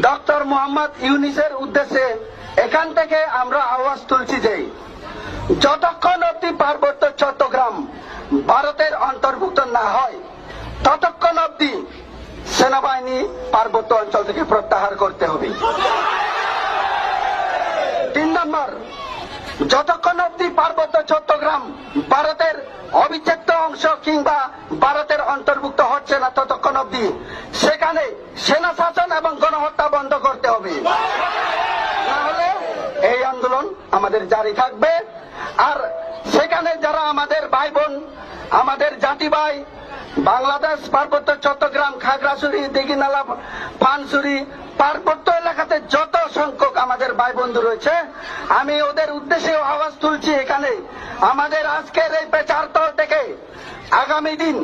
Doctor Mohammad ইউনিসের উদ্দেশ্যে এখান থেকে আমরা আওয়াজ তুলছি যে যতক্ষণ অব্দি পার্বত্য চট্টগ্রাম ভারতের অন্তর্ভুক্ত না হয়, ততক্ষণ অব্দি সেনাবাহিনী পার্বত্য অঞ্চল থেকে প্রত্যাহার করতে হবে। তিন নম্বর, যতক্ষণ অব্দি পার্বত্য চট্টগ্রাম ভারতের অবিচ্ছেদ্য অংশ কিংবা ভারতের অন্তর্ভুক্ত হচ্ছে না ততক্ষণ অব্দি সেখানে সেনা শাসন এবং গণহত্যা বন্ধ করতে হবে তাহলে এই আন্দোলন আমাদের জারি থাকবে। আর সেখানে যারা আমাদের ভাই বোন আমাদের জাতি ভাই, বাংলাদেশ পার্বত্য চট্টগ্রাম, খাগড়াছড়ি, দিঘিনালা, পানসুরি, পার্বত্য এলাকাতে যত সংখ্যক আমাদের ভাই বন্ধু রয়েছে, আমি ওদের উদ্দেশ্যে আওয়াজ তুলছি এখানে। আমাদের আজকের এই তল থেকে আগামী দিন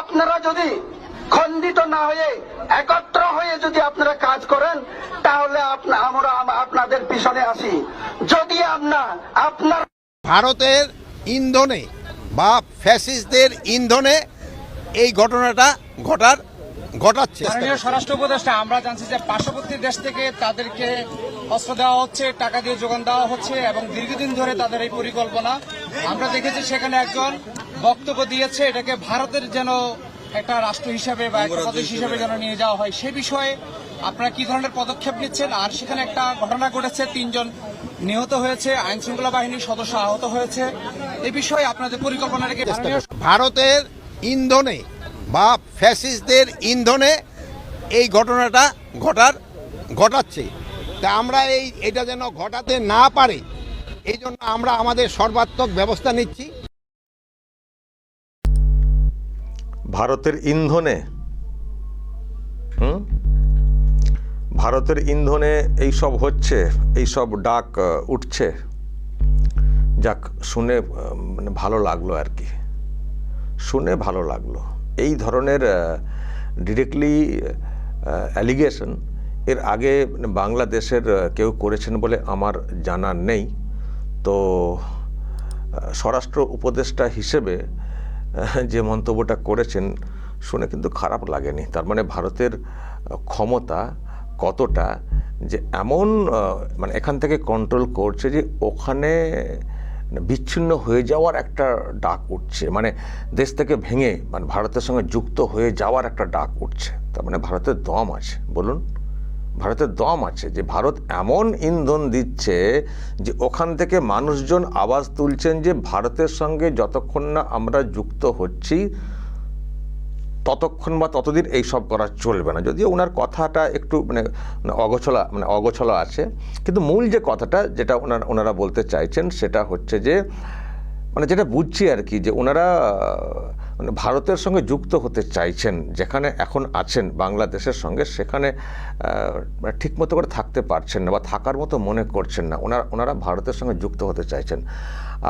আপনারা যদি খণ্ডিত না হয়ে একত্র হয়ে যদি আপনারা কাজ করেন তাহলে আমরা আপনাদের পিছনে আসি। যদি আমরা আপনার ভারতের ইন্ধনে বা ফ্যাসিস্টদের ইন্ধনে এই ঘটনাটা ঘটার ঘটাচ্ছে। মাননীয় স্বরাষ্ট্র উপদেষ্টা আমরা জানছি যে পার্শ্ববর্তী দেশ থেকে তাদেরকে অস্ত্র দেওয়া হচ্ছে টাকা দিয়ে যোগান দেওয়া হচ্ছে এবং দীর্ঘদিন ধরে তাদের এই পরিকল্পনা। আমরা দেখেছি সেখানে একজন বক্তব্য দিয়েছে এটাকে ভারতের যেন একটা রাষ্ট্র হিসাবে বা একটা প্রদেশ হিসাবে যেন নিয়ে। যাওয়া হয় সে বিষয়ে আপনারা কি ধরনের পদক্ষেপ নিচ্ছেন? আর সেখানে একটা ঘটনা ঘটেছে তিনজন নিহত হয়েছে আইন শৃঙ্খলা বাহিনীর সদস্য আহত হয়েছে। এ বিষয়ে আপনাদের পরিকল্পনা রেখে ভারতের ইন্ধনে বা ফ্যাসিস্টদের ইন্ধনে এই ঘটনাটা ঘটার ঘটাচ্ছে। তা আমরা এই এটা যেন ঘটাতে না পারে এই জন্য আমরা আমাদের সর্বাত্মক ব্যবস্থা নিচ্ছি। ভারতের ইন্ধনে, হুম? ভারতের ইন্ধনে এই সব হচ্ছে এই সব ডাক উঠছে। যাক, শুনে মানে ভালো লাগল আর কি। শুনে ভালো লাগল। এই ধরনের ডিরেক্টলি অ্যালিগেশন এর আগে মানে বাংলাদেশের কেউ করেছেন বলে আমার জানা নেই। তো স্বরাষ্ট্র উপদেষ্টা হিসেবে যে মন্তব্যটা করেছেন শুনে কিন্তু খারাপ লাগেনি। তার মানে ভারতের ক্ষমতা কতটা যে এমন মানে এখান থেকে কন্ট্রোল করছে যে ওখানে বিচ্ছিন্ন হয়ে যাওয়ার একটা ডাক উঠছে। মানে দেশ থেকে ভেঙে মানে ভারতের সঙ্গে যুক্ত হয়ে যাওয়ার একটা ডাক উঠছে। তার মানে ভারতের দম আছে। বলুন। ভারতের দম আছে যে ভারত এমন ইন্ধন দিচ্ছে যে ওখান থেকে মানুষজন আওয়াজ তুলছেন যে ভারতের সঙ্গে যতক্ষণ না আমরা যুক্ত হচ্ছি, ততক্ষণ বা ততদিন এই সব করা চলবে না। যদিও ওনার কথাটা একটু মানে মানে অগোছলা মানে অগোছলা আছে, কিন্তু মূল যে কথাটা যেটা ওনারা ওনারা বলতে চাইছেন সেটা হচ্ছে যে মানে যেটা বুঝছি আর কি যে ওনারা মানে ভারতের সঙ্গে যুক্ত হতে চাইছেন, যেখানে এখন আছেন, বাংলাদেশের সঙ্গে, সেখানে মানে ঠিকমতো করে থাকতে পারছেন না বা থাকার মতো মনে করছেন না। ওনারা ওনারা ভারতের সঙ্গে যুক্ত হতে চাইছেন।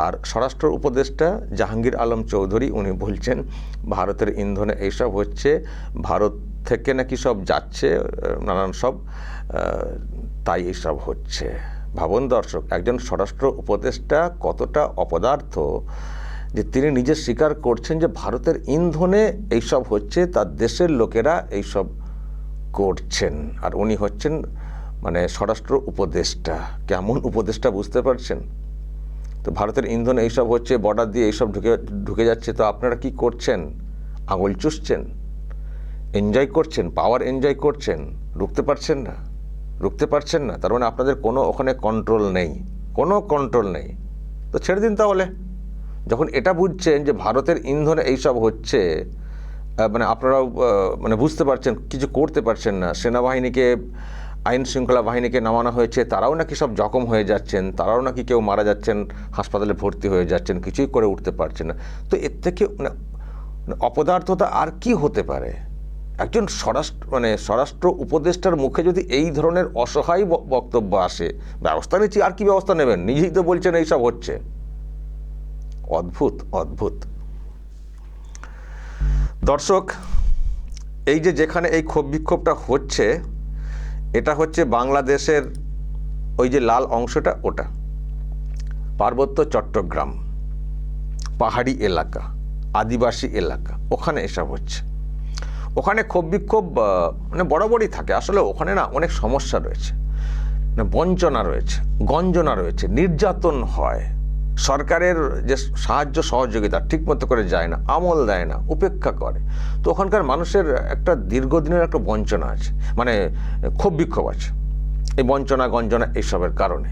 আর স্বরাষ্ট্র উপদেষ্টা জাহাঙ্গীর আলম চৌধুরী, উনি বলছেন, ভারতের ইন্ধনে এইসব হচ্ছে, ভারত থেকে নাকি সব যাচ্ছে নানান সব তাই এইসব হচ্ছে। ভাবন দর্শক, একজন স্বরাষ্ট্র উপদেষ্টা কতটা অপদার্থ যে তিনি নিজে স্বীকার করছেন যে ভারতের ইন্ধনে এইসব হচ্ছে তার দেশের লোকেরা এইসব করছেন। আর উনি হচ্ছেন মানে স্বরাষ্ট্র উপদেষ্টা। কেমন উপদেষ্টা বুঝতে পারছেন? তো ভারতের ইন্ধন এইসব হচ্ছে বর্ডার দিয়ে এইসব ঢুকে ঢুকে যাচ্ছে, তো আপনারা কি করছেন? আঙুল চুষছেন? এনজয় করছেন? পাওয়ার এনজয় করছেন? রুখতে পারছেন না? রুখতে পারছেন না? তার মানে আপনাদের কোনো ওখানে কন্ট্রোল নেই। কোনো কন্ট্রোল নেই। তো ছেড়ে দিন তাহলে। যখন এটা বুঝছেন যে ভারতের ইন্ধনে এইসব হচ্ছে মানে আপনারাও মানে বুঝতে পারছেন, কিছু করতে পারছেন না। সেনাবাহিনীকে, আইন শৃঙ্খলা বাহিনীকে নামানো হয়েছে, তারাও নাকি সব জখম হয়ে যাচ্ছেন, তারাও নাকি কেউ মারা যাচ্ছেন, হাসপাতালে ভর্তি হয়ে যাচ্ছেন, কিছুই করে উঠতে পারছেন না। তো এর থেকে মানে মানে অপদার্থতা আর কি হতে পারে? একজন স্বরাষ্ট্র মানে স্বরাষ্ট্র উপদেষ্টার মুখে যদি এই ধরনের অসহায় বক্তব্য আসে, ব্যবস্থা নিচ্ছি, আর কি ব্যবস্থা নেবেন? নিজেই তো বলছেন এইসব হচ্ছে। অদ্ভুত অদ্ভুত। দর্শক, এই যে যেখানে এই ক্ষোভ বিক্ষোভটা হচ্ছে, এটা হচ্ছে বাংলাদেশের ওই যে লাল অংশটা, ওটা। পার্বত্য চট্টগ্রাম, পাহাড়ি এলাকা, আদিবাসী এলাকা, ওখানে এসব হচ্ছে। ওখানে ক্ষোভ বিক্ষোভ মানে বরাবরই থাকে। আসলে ওখানে না অনেক সমস্যা রয়েছে। মানে বঞ্চনা রয়েছে, গঞ্জনা রয়েছে, নির্যাতন হয়। সরকারের যে সাহায্য সহযোগিতা ঠিকমতো করে যায় না, আমল দেয় না, উপেক্ষা করে। তো ওখানকার মানুষের একটা দীর্ঘদিনের একটা বঞ্চনা আছে মানে ক্ষোভ বিক্ষোভ আছে এই বঞ্চনা, গঞ্জনা এইসবের কারণে।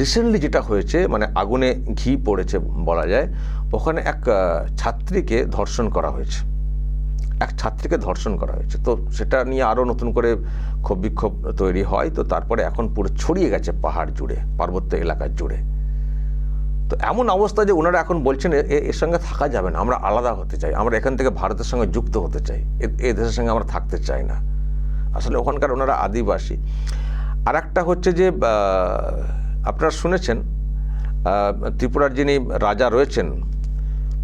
রিসেন্টলি যেটা হয়েছে মানে আগুনে ঘি পড়েছে বলা যায়, ওখানে এক ছাত্রীকে ধর্ষণ করা হয়েছে। এক ছাত্রীকে ধর্ষণ করা হয়েছে। তো সেটা নিয়ে আরও নতুন করে ক্ষোভ বিক্ষোভ তৈরি হয়। তো তারপরে এখন পুরো ছড়িয়ে গেছে পাহাড় জুড়ে, পার্বত্য এলাকার জুড়ে। তো এমন অবস্থা যে ওনারা এখন বলছেন এর সঙ্গে থাকা যাবে না। আমরা আলাদা হতে চাই। আমরা এখান থেকে ভারতের সঙ্গে যুক্ত হতে চাই। এ- দেশের সঙ্গে আমরা থাকতে চাই না। আসলে ওখানকার ওনারা আদিবাসী। আর একটা হচ্ছে যে আপনারা শুনেছেন ত্রিপুরার যিনি রাজা রয়েছেন,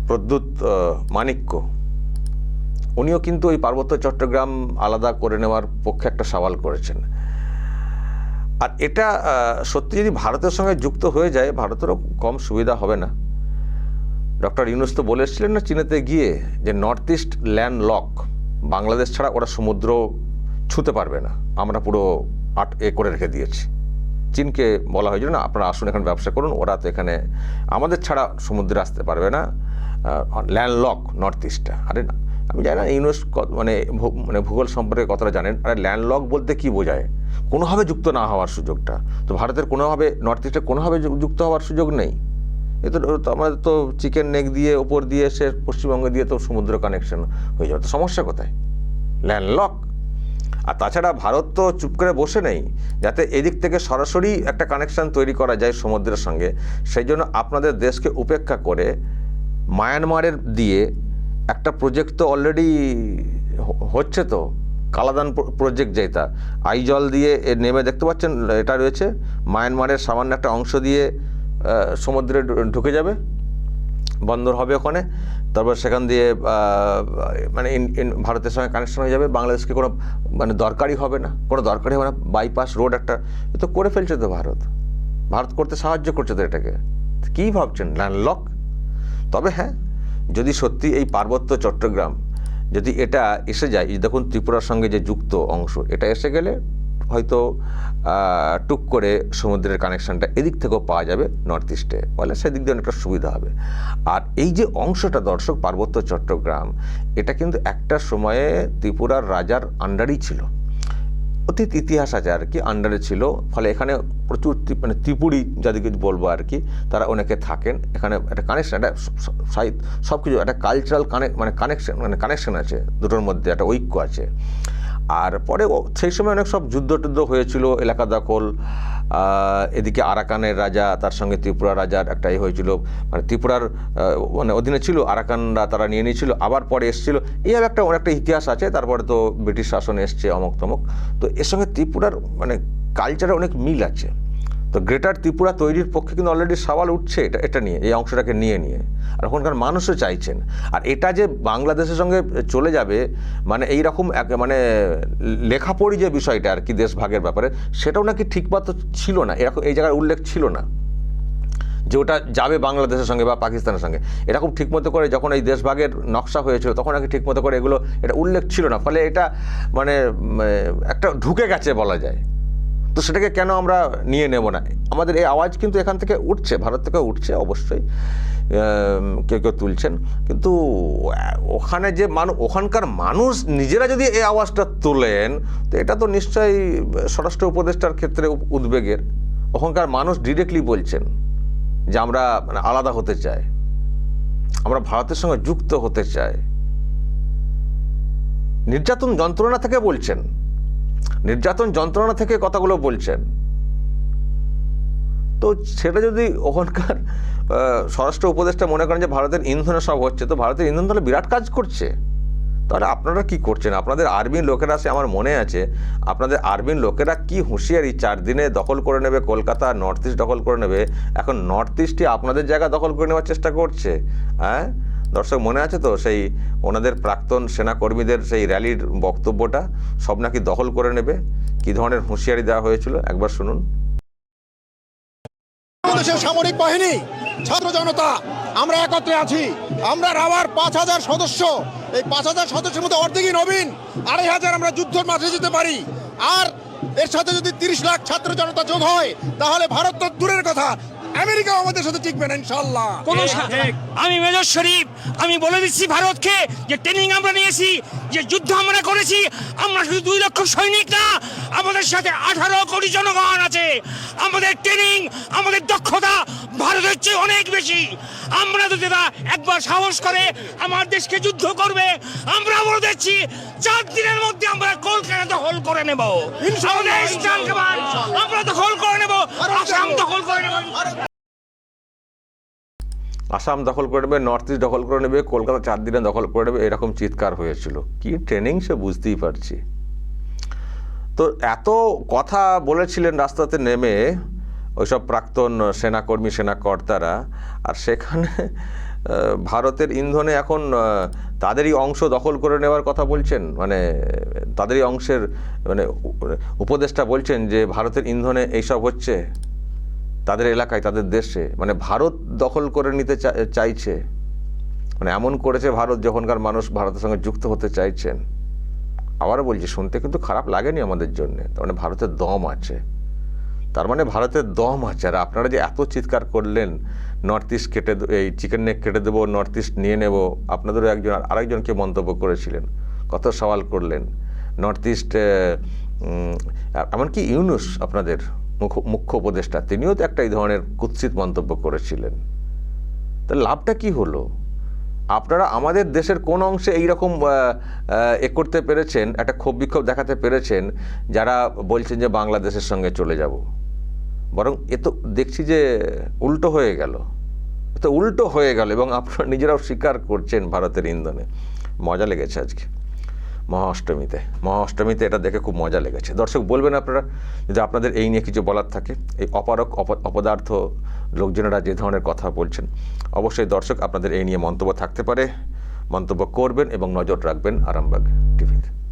প্রদ্যুৎ মাণিক্য উনিও কিন্তু ওই পার্বত্য চট্টগ্রাম আলাদা করে নেওয়ার পক্ষে একটা সওয়াল করেছেন। আর এটা সত্যি যদি ভারতের সঙ্গে যুক্ত হয়ে যায়, ভারতেরও কম সুবিধা হবে না। ডক্টর ইউনুস তো বলে এসেছিলেন না চীনেতে গিয়ে যে north east land lock Bangladesh ছাড়া ওরা সমুদ্র ছুতে পারবে না। আমরা পুরো আট এ করে রেখে দিয়েছি। চীনকে বলা হয়েছিল না, আপনারা আসুন এখানে ব্যবসা করুন, ওরা তো এখানে আমাদের ছাড়া সমুদ্রে আসতে পারবে না। ল্যান্ড লক নর্থ ইস্টটা আরে না আমি জানি না ইউনুস মানে মানে ভূগোল সম্পর্কে কথাটা জানেন, আর ল্যান্ডলক বলতে কি বোঝায়? কোনোভাবে যুক্ত না হওয়ার সুযোগটা। তো ভারতের কোনোভাবে, নর্থ ইস্টে কোনোভাবে যুক্ত হওয়ার সুযোগ নেই। এ তো তো আমাদের তো চিকেন নেক দিয়ে, ওপর দিয়ে, সে পশ্চিমবঙ্গে দিয়ে তো সমুদ্র কানেকশন হয়ে যাবে। তো সমস্যা কোথায়? ল্যান্ডলক। আর তাছাড়া ভারত তো চুপ করে বসে নেই, যাতে এদিক থেকে সরাসরি একটা কানেকশন তৈরি করা যায় সমুদ্রের সঙ্গে। সেই জন্য আপনাদের দেশকে উপেক্ষা করে, মায়ানমারের দিয়ে একটা প্রজেক্ট তো অলরেডি হচ্ছে তো। কালাদান প্রজেক্ট যেটা আইজল দিয়ে নেমে দেখতে পাচ্ছেন, এটা রয়েছে। মায়ানমারের সামান্য একটা অংশ দিয়ে সমুদ্রে ঢুকে যাবে। বন্দর হবে ওখানে। তারপর সেখান দিয়ে মানে ভারতের সঙ্গে কানেকশন হয়ে যাবে। বাংলাদেশকে কোনো মানে দরকারই হবে না। কোনো দরকারই হবে না। বাইপাস রোড একটা, এ তো করে ফেলছে তো ভারত। ভারত করতে সাহায্য করছে তো এটাকে। কী ভাবছেন? ল্যান্ডলক তবে হ্যাঁ যদি সত্যি এই পার্বত্য চট্টগ্রাম যদি এটা এসে যায় দেখুন ত্রিপুরার সঙ্গে যে যুক্ত অংশ, এটা এসে গেলে হয়তো টুক করে সমুদ্রের কানেকশানটা এদিক থেকেও পাওয়া যাবে নর্থ ইস্টে ফলে সেদিক দিয়ে অনেকটা সুবিধা হবে। আর এই যে অংশটা দর্শক, পার্বত্য চট্টগ্রাম, এটা কিন্তু একটা সময়ে ত্রিপুরার রাজার আন্ডারই ছিল। অতীত ইতিহাস আছে আর কি আন্ডারে ছিল। ফলে এখানে প্রচুর মানে ত্রিপুরি যাদেরকে বলব আর কি, তারা অনেকে থাকেন। এখানে একটা কানেকশন একটা সাহিত্য সব কিছু একটা কালচারাল কানেক মানে কানেকশন মানে কানেকশন আছে। দুটোর মধ্যে একটা ঐক্য আছে। আর পরে সেই সময় অনেক সব যুদ্ধ টুদ্ধ হয়েছিল, এলাকা দখল এদিকে আরাকানের রাজা, তার সঙ্গে ত্রিপুরা রাজার একটাই হয়েছিল। মানে ত্রিপুরার মানে অধীনে ছিল, আরাকানরা তারা নিয়ে নিয়েছিল, আবার পরে এসেছিল। এইভাবে একটা, অনেকটা ইতিহাস আছে, তারপরে তো ব্রিটিশ শাসন এসছে অমক তমক তো এর সঙ্গে ত্রিপুরার মানে কালচারে অনেক মিল আছে। তো গ্রেটার ত্রিপুরা তৈরির পক্ষে কিন্তু অলরেডি সওয়াল উঠছে এটা এটা নিয়ে, এই অংশটাকে নিয়ে নিয়ে। আর ওখানকার মানুষও চাইছেন। আর এটা যে বাংলাদেশের সঙ্গে চলে যাবে মানে এই রকম এক মানে লেখাপড়ি যে বিষয়টা আর কি দেশ ভাগের ব্যাপারে, সেটাও নাকি ঠিকমতো ছিল না। এরকম এই জায়গার উল্লেখ ছিল না যে ওটা যাবে বাংলাদেশের সঙ্গে বা পাকিস্তানের সঙ্গে। এরকম ঠিকমতো করে যখন এই দেশভাগের নকশা হয়েছিল, তখন নাকি ঠিকমতো করে এগুলো, এটা উল্লেখ ছিল না। ফলে এটা মানে একটা ঢুকে গেছে বলা যায়। তো সেটাকে কেন আমরা নিয়ে নেব না? আমাদের এই আওয়াজ কিন্তু এখান থেকে উঠছে, ভারত থেকে উঠছে অবশ্যই কেউ কেউ তুলছেন। কিন্তু ওখানে যে মানুষ ওখানকার মানুষ নিজেরা যদি এই আওয়াজটা তোলেন, তো এটা তো নিশ্চয়ই স্বরাষ্ট্র উপদেষ্টার ক্ষেত্রে উদ্বেগের। ওখানকার মানুষ ডিরেক্টলি বলছেন যে আমরা মানে আলাদা হতে চাই। আমরা ভারতের সঙ্গে যুক্ত হতে চাই। নির্যাতন যন্ত্রণা থেকে বলছেন। নির্যাতন যন্ত্রণা থেকে কথাগুলো বলছেন তো সেটা যদি ওখানকার স্বরাষ্ট্র উপদেষ্টা মনে করেন যে ভারতের ইন্ধনে সব হচ্ছে, তো ভারতের ইন্ধন তাহলে বিরাট কাজ করছে। তাহলে আপনারা কি করছেন? আপনাদের আর্মির লোকেরা সে আমার মনে আছে, আপনাদের আর্মির লোকেরা কি হুঁশিয়ারি চার দিনে দখল করে নেবে? কলকাতা নর্থ ইস্ট দখল করে নেবে। এখন নর্থ ইস্টই আপনাদের জায়গা দখল করে নেওয়ার চেষ্টা করছে হ্যাঁ? দর্শক, মনে আছে তো সেই ওনাদের প্রাক্তন সেনাকর্মীদের সেই র্যালির বক্তব্যটা? সব নাকি দখল করে নেবে? কি ধরনের হুঁশিয়ারি দেওয়া হয়েছিল? একবার শুনুন। সামরিক বাহিনী, ছাত্র জনতা, আমরা একত্রে আছি। আমরা রাবার পাঁচ হাজার সদস্য। এই পাঁচ হাজার সদস্যের মধ্যে অর্ধেকই নবীন, আড়াই হাজার আমরা যুদ্ধের মাঠে যেতে পারি। আর এর সাথে যদি তিরিশ লাখ ছাত্র জনতা যোগ হয়, তাহলে ভারত তো দূরের কথা। আমেরিকাও আমাদের সাথে টিকবে না ইনশাল্লাহ কোন আমি মেজর শরীফ আমি বলে দিচ্ছি ভারতকে যে ট্রেনিং আমরা নিয়েছি যে যুদ্ধ আমরা করেছি আমরা শুধু দুই লক্ষ সৈনিক না আমাদের সাথে আঠারো কোটি জনগণ আছে। আমাদের ট্রেনিং আমাদের দক্ষতা ভারতের চেয়ে অনেক বেশি। আমরা যদি তারা একবার সাহস করে আমার দেশকে যুদ্ধ করবে আমরা বলে দিচ্ছি চার দিনের মধ্যে আমরা কলকাতা দখল করে নেব। আমরা দখল করে নেব আসাম দখল করে নেব। আসাম দখল করে নেবে নর্থ ইস্ট দখল করে নেবে কলকাতা চার দিনে দখল করে নেবে এরকম চিৎকার হয়েছিল। কি ট্রেনিং সে বুঝতেই পারছি। তো এত কথা বলেছিলেন রাস্তাতে নেমে ওইসব প্রাক্তন সেনাকর্মী, সেনাকর্তারা। আর সেখানে ভারতের ইন্ধনে এখন তাদেরই অংশ দখল করে নেওয়ার কথা বলছেন? মানে তাদেরই অংশের মানে উপদেষ্টা বলছেন যে, ভারতের ইন্ধনে এইসব হচ্ছে। তাদের এলাকায়, তাদের দেশে। মানে ভারত দখল করে নিতে চাইছে। মানে এমন করেছে ভারত যখনকার মানুষ ভারতের সঙ্গে যুক্ত হতে চাইছেন। আবারও বলছি, শুনতে কিন্তু খারাপ লাগেনি আমাদের জন্য। মানে ভারতের দম আছে। তার মানে ভারতের দম আছে। আর আপনারা যে এত চিৎকার করলেন নর্থ ইস্ট কেটে এই চিকেন নেক কেটে দেবো নর্থ ইস্ট নিয়ে নেব। আপনাদেরও একজন আর- আরেকজনকে মন্তব্য করেছিলেন, কত সওয়াল করলেন। নর্থ ইস্ট এমনকি ইউনুস আপনাদের মুখ্য মুখ্য উপদেষ্টা, তিনিও তো একটা এই ধরনের কুৎসিত মন্তব্য করেছিলেন। তা লাভটা কি হলো? আপনারা আমাদের দেশের কোন অংশে এইরকম এ করতে পেরেছেন, একটা ক্ষোভ বিক্ষোভ দেখাতে পেরেছেন, যারা বলছেন যে বাংলাদেশের সঙ্গে চলে যাব। বরং এ তো দেখছি যে উল্টো হয়ে গেল। তো উল্টো হয়ে গেল এবং আপনারা নিজেরাও স্বীকার করছেন ভারতের ইন্ধনে। মজা লেগেছে আজকে। মহা অষ্টমীতে মহা অষ্টমীতে এটা দেখে খুব মজা লেগেছে। দর্শক, বলবেন আপনারা যদি আপনাদের এই নিয়ে কিছু বলার থাকে, এই অপারক অপ- অপদার্থ লোকজনেরা যে ধরনের কথা বলছেন, অবশ্যই দর্শক, আপনাদের এই নিয়ে মন্তব্য থাকতে পারে। মন্তব্য করবেন এবং নজর রাখবেন আরামবাগ টিভিতে।